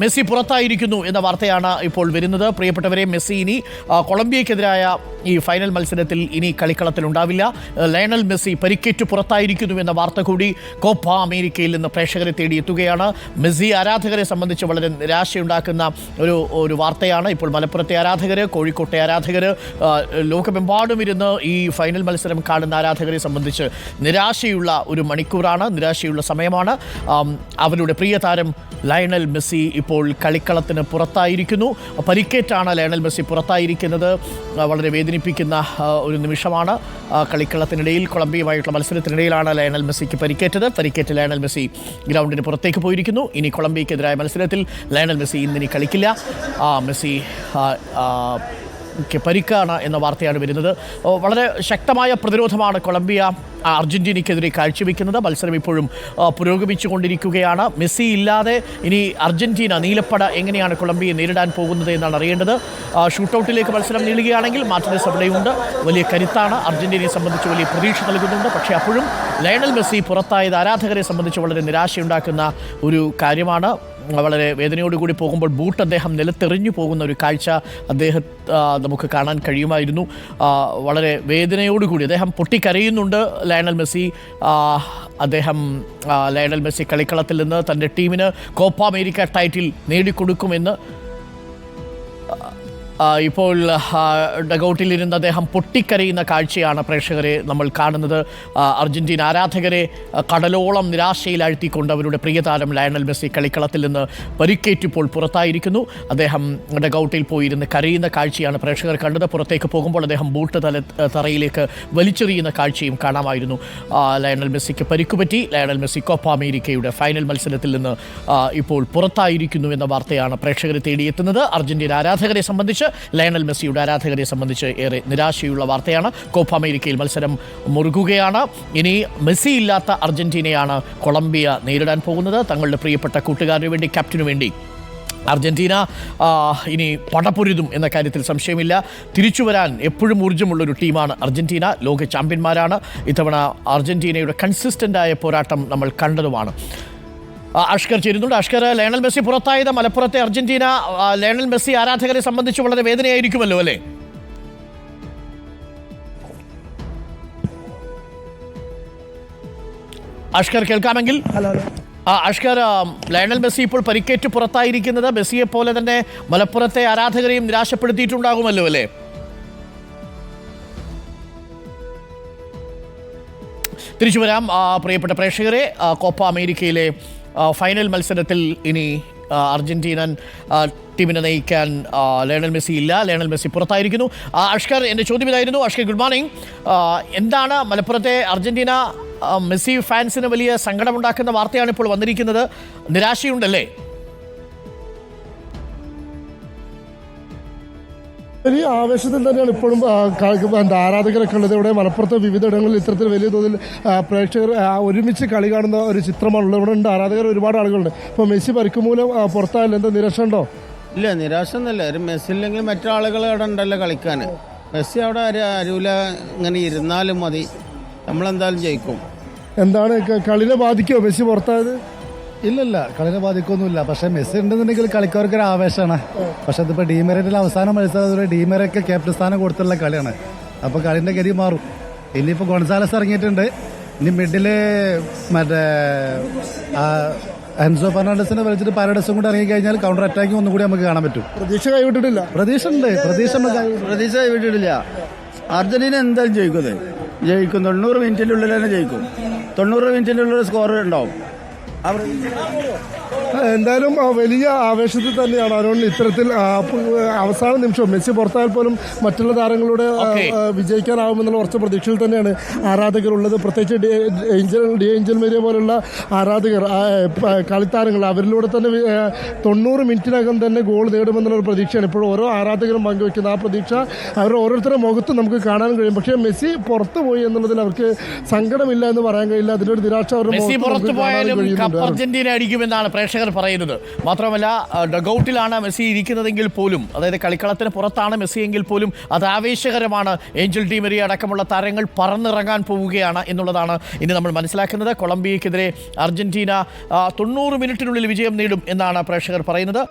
Messi പുറത്തായിരിക്കുന്നു എന്ന വാർത്തയാണ് ഇപ്പോൾ വരുന്നത്. പ്രിയപ്പെട്ടവരെ മെസ്സി ഇനി കൊളംബിയക്കെതിരായ ഈ ഫൈനൽ മത്സരത്തിൽ ഇനി കളിക്കളത്തിൽ ഉണ്ടാവില്ല. ലയണൽ മെസ്സി പരിക്കേറ്റ് പുറത്തായിരിക്കുന്നു എന്ന വാർത്ത കൂടി കോപ്പ അമേരിക്കയിൽ നിന്ന് പ്രേക്ഷകരെ തേടിയെത്തുകയാണ് മെസ്സി ആരാധകരെ സംബന്ധിച്ച് വളരെ നിരാശയുണ്ടാക്കുന്ന ഒരു ഒരു വാർത്തയാണ്. ഇപ്പോൾ മലപ്പുറത്തെ ആരാധകർ കോഴിക്കോട്ടെ ആരാധകർ ലോകമെമ്പാടും ഇരുന്ന് ഈ ഫൈനൽ മത്സരം കാണുന്ന ആരാധകരെ സംബന്ധിച്ച് നിരാശയുള്ള ഒരു മണിക്കൂറാണ് നിരാശയുള്ള സമയമാണ്. അവരുടെ പ്രിയ താരം ലയണൽ മെസ്സി ഇപ്പോൾ കളിക്കളത്തിന് പുറത്തായിരിക്കുന്നു. പരിക്കേറ്റാണ് ലയണൽ മെസ്സി പുറത്തായിരിക്കുന്നത്. വളരെ വേദനിപ്പിക്കുന്ന ഒരു നിമിഷമാണ്. കളിക്കളത്തിനിടയിൽ കൊളംബിയുമായിട്ടുള്ള മത്സരത്തിനിടയിലാണ് ലയണൽ മെസ്സിക്ക് പരിക്കേറ്റത്. പരിക്കേറ്റ് ലയണൽ മെസ്സി ഗ്രൗണ്ടിന് പുറത്തേക്ക് പോയിരിക്കുന്നു. ഇനി കൊളംബിയക്കെതിരായ മത്സരത്തിൽ ലയണൽ മെസ്സി ഇന്നിനി കളിക്കില്ല. മെസ്സി പരിക്കാണ് എന്ന വാർത്തയാണ് വരുന്നത്. വളരെ ശക്തമായ പ്രതിരോധമാണ് കൊളംബിയ അർജന്റീനയ്ക്കെതിരെ കാഴ്ചവെക്കുന്നത്. മത്സരം ഇപ്പോഴും പുരോഗമിച്ചുകൊണ്ടിരിക്കുകയാണ്. മെസ്സി ഇല്ലാതെ ഇനി അർജന്റീന നീലപ്പട എങ്ങനെയാണ് കൊളംബിയെ നേരിടാൻ പോകുന്നത് എന്നാണ് അറിയേണ്ടത്. ഷൂട്ടൗട്ടിലേക്ക് മത്സരം നീളുകയാണെങ്കിൽ മാർട്ടിനസ് അവിടെയുണ്ട്. വലിയ കരുത്താണ്. അർജന്റീനയെ സംബന്ധിച്ച് വലിയ പ്രതീക്ഷ നൽകുന്നുണ്ട്. പക്ഷേ അപ്പോഴും ലയണൽ മെസ്സി പുറത്തായത് ആരാധകരെ സംബന്ധിച്ച് വളരെ നിരാശയുണ്ടാക്കുന്ന ഒരു കാര്യമാണ്. വളരെ വേദനയോടുകൂടി പോകുമ്പോൾ ബൂട്ട് അദ്ദേഹം നിലത്തെറിഞ്ഞു പോകുന്ന ഒരു കാഴ്ച അദ്ദേഹം നമുക്ക് കാണാൻ കഴിയുമായിരുന്നു. വളരെ വേദനയോടുകൂടി അദ്ദേഹം പൊട്ടിക്കരയുന്നുണ്ട്. ലയണൽ മെസ്സി അദ്ദേഹം ലയണൽ മെസ്സി കളിക്കളത്തിൽ നിന്ന് തന്റെ ടീമിന് കോപ്പ അമേരിക്ക ടൈറ്റിൽ നേടിക്കൊടുക്കുമെന്ന് ഇപ്പോൾ ഡഗൌട്ടിലിരുന്ന് അദ്ദേഹം പൊട്ടിക്കരയുന്ന കാഴ്ചയാണ് പ്രേക്ഷകരെ നമ്മൾ കാണുന്നത്. അർജന്റീന ആരാധകരെ കടലോളം നിരാശയിലാഴ്ത്തിക്കൊണ്ട് അവരുടെ പ്രിയതാരം ലയണൽ മെസ്സി കളിക്കളത്തിൽ നിന്ന് പരിക്കേറ്റിപ്പോൾ പുറത്തായിരിക്കുന്നു. അദ്ദേഹം ഡഗൌട്ടിൽ പോയിരുന്ന് കരയുന്ന കാഴ്ചയാണ് പ്രേക്ഷകർ കണ്ടത്. പുറത്തേക്ക് പോകുമ്പോൾ അദ്ദേഹം ബൂട്ട് തല തറയിലേക്ക് വലിച്ചെറിയുന്ന കാഴ്ചയും കാണാമായിരുന്നു. ലയണൽ മെസ്സിക്ക് പരിക്കുപറ്റി. ലയണൽ മെസ്സി കോപ്പ അമേരിക്കയുടെ ഫൈനൽ മത്സരത്തിൽ നിന്ന് ഇപ്പോൾ പുറത്തായിരിക്കുന്നു എന്ന വാർത്തയാണ് പ്രേക്ഷകരെ തേടിയെത്തുന്നത്. അർജന്റീന ആരാധകരെ സംബന്ധിച്ച് ലയണൽ മെസ്സിയുടെ ആരാധകരെ സംബന്ധിച്ച് ഏറെ നിരാശയുള്ള വാർത്തയാണ്. കോപ്പ അമേരിക്കയിൽ മത്സരം മുറുകുകയാണ്. ഇനി മെസ്സി ഇല്ലാത്ത അർജന്റീനയാണ് കൊളംബിയ നേരിടാൻ പോകുന്നത്. തങ്ങളുടെ പ്രിയപ്പെട്ട കൂട്ടുകാരന് വേണ്ടി ക്യാപ്റ്റനു വേണ്ടി. അർജന്റീന ഇനി പടപൊരുതും എന്ന കാര്യത്തിൽ സംശയമില്ല. തിരിച്ചു വരാൻ എപ്പോഴും ഊർജമുള്ളൊരു ടീമാണ് അർജന്റീന. ലോക ചാമ്പ്യന്മാരാണ്. ഇത്തവണ അർജന്റീനയുടെ കൺസിസ്റ്റന്റായ പോരാട്ടം നമ്മൾ കണ്ടതുമാണ്. അഷ്കർ ചേരുന്നുണ്ട്. അഷ്കർ ലയണൽ മെസ്സി പുറത്തായത് മലപ്പുറത്തെ അർജന്റീന. ലയണൽ മെസ്സി ആരാധകരെ സംബന്ധിച്ച് വളരെ വേദനയായിരിക്കുമല്ലോ അല്ലേ? അഷ്കർ കേൾക്കാമെങ്കിൽ? ആ, അഷ്കർ ലയണൽ മെസ്സി ഇപ്പോൾ പരിക്കേറ്റ് പുറത്തായിരിക്കുന്നത് മെസ്സിയെ പോലെ തന്നെ മലപ്പുറത്തെ ആരാധകരെയും നിരാശപ്പെടുത്തിയിട്ടുണ്ടാകുമല്ലോ അല്ലേ? തിരിച്ചു വരാം പ്രിയപ്പെട്ട പ്രേക്ഷകരെ കോപ്പ അമേരിക്കയിലെ ഫൈനൽ മത്സരത്തിൽ ഇനി അർജന്റീനൻ ടീമിനെ നയിക്കാൻ ലയണൽ മെസ്സി ഇല്ല. ലയണൽ മെസ്സി പുറത്തായിരിക്കുന്നു. അഷ്കർ എന്റെ ചോദ്യം ഇതായിരുന്നു. അഷ്കർ ഗുഡ് മോർണിംഗ് എന്താണ് മലപ്പുറത്തെ അർജന്റീന മെസ്സി ഫാൻസിന് വലിയ സങ്കടമുണ്ടാക്കുന്ന വാർത്തയാണ് ഇപ്പോൾ വന്നിരിക്കുന്നത്? നിരാശയുണ്ടല്ലേ? വലിയ ആവേശത്തിൽ തന്നെയാണ് ഇപ്പോഴും ആരാധകരൊക്കെ ഉള്ളത്. ഇവിടെ മലപ്പുറത്ത് വിവിധ ഇടങ്ങളിൽ ഇത്തരത്തിൽ വലിയ തോതിൽ പ്രേക്ഷകർ ഒരുമിച്ച് കളി കാണുന്ന ഒരു ചിത്രമാണുള്ളത് ഇവിടെ ഉണ്ട് ആരാധകർ ഒരുപാട് ആളുകളുണ്ട്. ഇപ്പോൾ മെസ്സി പരിക്ക് മൂലം പുറത്തായാലും എന്താ നിരാശ ഉണ്ടോ? ഇല്ല നിരാശ ഒന്നുമില്ല. ഒരു മെസ്സി ഇല്ലെങ്കിൽ മറ്റാളുകൾ അവിടെ ഉണ്ടല്ലോ കളിക്കാൻ. മെസ്സി അവിടെ അര അരൂല ഇങ്ങനെ ഇരുന്നാലും മതി. നമ്മളെന്തായാലും ജയിക്കും. എന്താണ് കളിനെ ബാധിക്കുമോ മെസ്സി പുറത്തായത്? ഇല്ലല്ല കളിനെ ബാധിക്കൊന്നുമില്ല. പക്ഷെ മെസ്സി ഉണ്ടെന്നുണ്ടെങ്കിൽ കളിക്കാർക്ക് ഒരു ആവേശമാണ്. പക്ഷെ അതിപ്പോൾ ഡീമെറിറ്റിൽ അവസാനം മത്സരം ഡീമെറൊക്കെ ക്യാപ്റ്റൻ സ്ഥാനം കൊടുത്തുള്ള കളിയാണ്. അപ്പോൾ കളിന്റെ ഗതി മാറും. ഇനിയിപ്പോ ഗൊൺസാലസ് ഇറങ്ങിയിട്ടുണ്ട്. ഇനി മിഡിൽ മറ്റേ ആ, എൻസോ ഫെർണാണ്ടസിനെ വലിച്ചിട്ട് പാരഡസും കൂടി ഇറങ്ങി കഴിഞ്ഞാൽ കൗണ്ടർ അറ്റാക്കിംഗ് ഒന്നും കൂടി നമുക്ക് കാണാൻ പറ്റും. പ്രതീക്ഷ കൈവിട്ടിട്ടില്ല. പ്രതീക്ഷ ഉണ്ട്. പ്രതീക്ഷ പ്രതീക്ഷ കൈവിട്ടിട്ടില്ല. അർജന്റീന എന്തായാലും ജയിക്കുന്നത് ജയിക്കും. തൊണ്ണൂറ് മിനിറ്റിന്റെ ഉള്ളിൽ തന്നെ ജയിക്കും. തൊണ്ണൂറ് മിനിറ്റിന്റെ ഉള്ളിൽ സ്കോർ ഉണ്ടാവും. അവർ ആ, എന്തായാലും വലിയ ആവേശത്തിൽ തന്നെയാണ് അരോൺ ഇത്തരത്തിൽ അവസാന നിമിഷം മെസ്സി പുറത്തായാൽ പോലും മറ്റുള്ള താരങ്ങളുടെ വിജയിക്കാനാവുമെന്നുള്ള കുറച്ച് പ്രതീക്ഷയിൽ തന്നെയാണ് ആരാധകരുള്ളത്. പ്രത്യേകിച്ച് Di Angel Di Angel Maria പോലുള്ള ആരാധകർ കളിത്താരങ്ങൾ അവരിലൂടെ തന്നെ തൊണ്ണൂറ് മിനിറ്റിനകം തന്നെ ഗോൾ നേടുമെന്നുള്ള ഒരു പ്രതീക്ഷയാണ്. ഇപ്പോൾ ഓരോ ആരാധകരും പങ്കുവയ്ക്കുന്ന ആ പ്രതീക്ഷ അവരുടെ ഓരോരുത്തരുടെ മുഖത്തും നമുക്ക് കാണാൻ കഴിയും. പക്ഷേ മെസ്സി പുറത്തു പോയി എന്നുള്ളതിൽ അവർക്ക് സങ്കടമില്ല എന്ന് പറയാൻ കഴിയില്ല. അതിലൊരു നിരാശ അവരുടെ അർജന്റീന അടിക്കുമെന്നാണ് പ്രേക്ഷകർ പ്രേക്ഷകർ പറയുന്നത്. മാത്രമല്ല ഡഗൌട്ടിലാണ് മെസ്സി ഇരിക്കുന്നതെങ്കിൽ പോലും അതായത് കളിക്കളത്തിന് പുറത്താണ് മെസ്സി എങ്കിൽ പോലും അത് ആവേശകരമാണ്. ഏഞ്ചൽ ഡിമരി അടക്കമുള്ള താരങ്ങൾ പറന്നിറങ്ങാൻ പോവുകയാണ് എന്നുള്ളതാണ് ഇനി നമ്മൾ മനസ്സിലാക്കുന്നത്. കൊളംബിയക്കെതിരെ അർജന്റീന തൊണ്ണൂറ് മിനിറ്റിനുള്ളിൽ വിജയം നേടും എന്നാണ് പ്രേക്ഷകർ പറയുന്നത്.